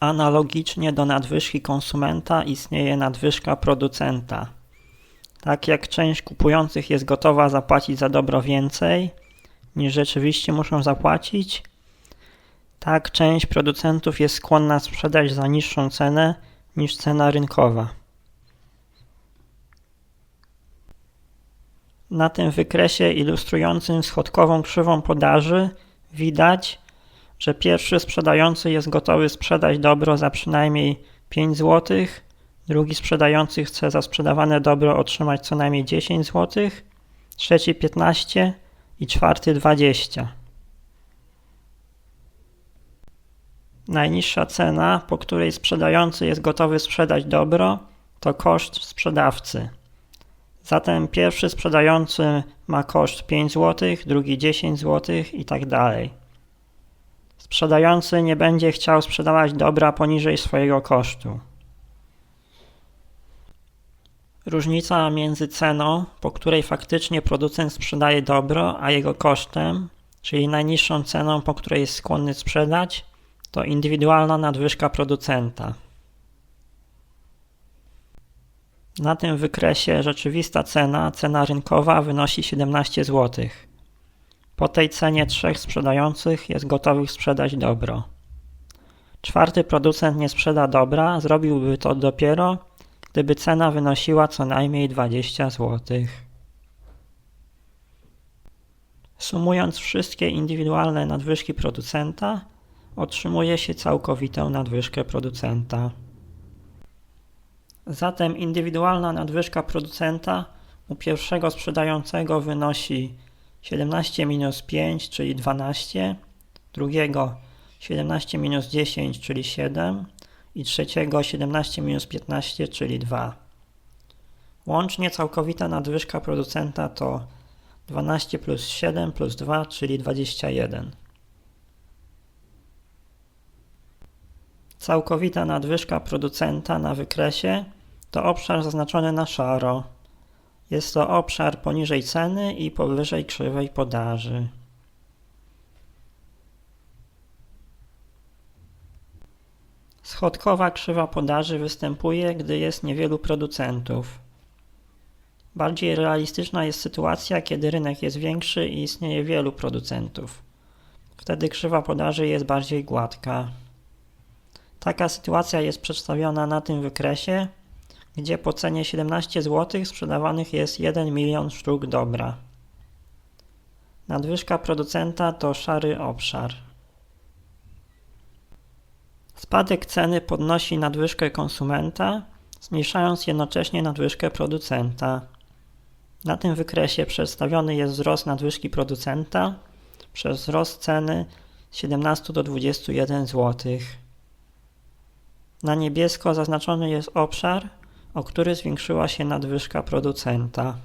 Analogicznie do nadwyżki konsumenta istnieje nadwyżka producenta. Tak jak część kupujących jest gotowa zapłacić za dobro więcej, niż rzeczywiście muszą zapłacić, tak część producentów jest skłonna sprzedać za niższą cenę niż cena rynkowa. Na tym wykresie ilustrującym schodkową krzywą podaży widać, że pierwszy sprzedający jest gotowy sprzedać dobro za przynajmniej 5 zł, drugi sprzedający chce za sprzedawane dobro otrzymać co najmniej 10 zł, trzeci 15 i czwarty 20. Najniższa cena, po której sprzedający jest gotowy sprzedać dobro, to koszt sprzedawcy. Zatem pierwszy sprzedający ma koszt 5 zł, drugi 10 zł i tak dalej. Sprzedający nie będzie chciał sprzedawać dobra poniżej swojego kosztu. Różnica między ceną, po której faktycznie producent sprzedaje dobro, a jego kosztem, czyli najniższą ceną, po której jest skłonny sprzedać, to indywidualna nadwyżka producenta. Na tym wykresie rzeczywista cena, cena rynkowa wynosi 17 zł. Po tej cenie trzech sprzedających jest gotowych sprzedać dobro. Czwarty producent nie sprzeda dobra, zrobiłby to dopiero, gdyby cena wynosiła co najmniej 20 zł. Sumując wszystkie indywidualne nadwyżki producenta, otrzymuje się całkowitą nadwyżkę producenta. Zatem indywidualna nadwyżka producenta u pierwszego sprzedającego wynosi 17 minus 5, czyli 12, drugiego 17 minus 10, czyli 7 i trzeciego 17 minus 15, czyli 2. Łącznie całkowita nadwyżka producenta to 12 plus 7 plus 2, czyli 21. Całkowita nadwyżka producenta na wykresie to obszar zaznaczony na szaro. Jest to obszar poniżej ceny i powyżej krzywej podaży. Schodkowa krzywa podaży występuje, gdy jest niewielu producentów. Bardziej realistyczna jest sytuacja, kiedy rynek jest większy i istnieje wielu producentów. Wtedy krzywa podaży jest bardziej gładka. Taka sytuacja jest przedstawiona na tym wykresie, gdzie po cenie 17 zł sprzedawanych jest 1 milion sztuk dobra. Nadwyżka producenta to szary obszar. Spadek ceny podnosi nadwyżkę konsumenta, zmniejszając jednocześnie nadwyżkę producenta. Na tym wykresie przedstawiony jest wzrost nadwyżki producenta przez wzrost ceny z 17 do 21 zł. Na niebiesko zaznaczony jest obszar, o który zwiększyła się nadwyżka producenta.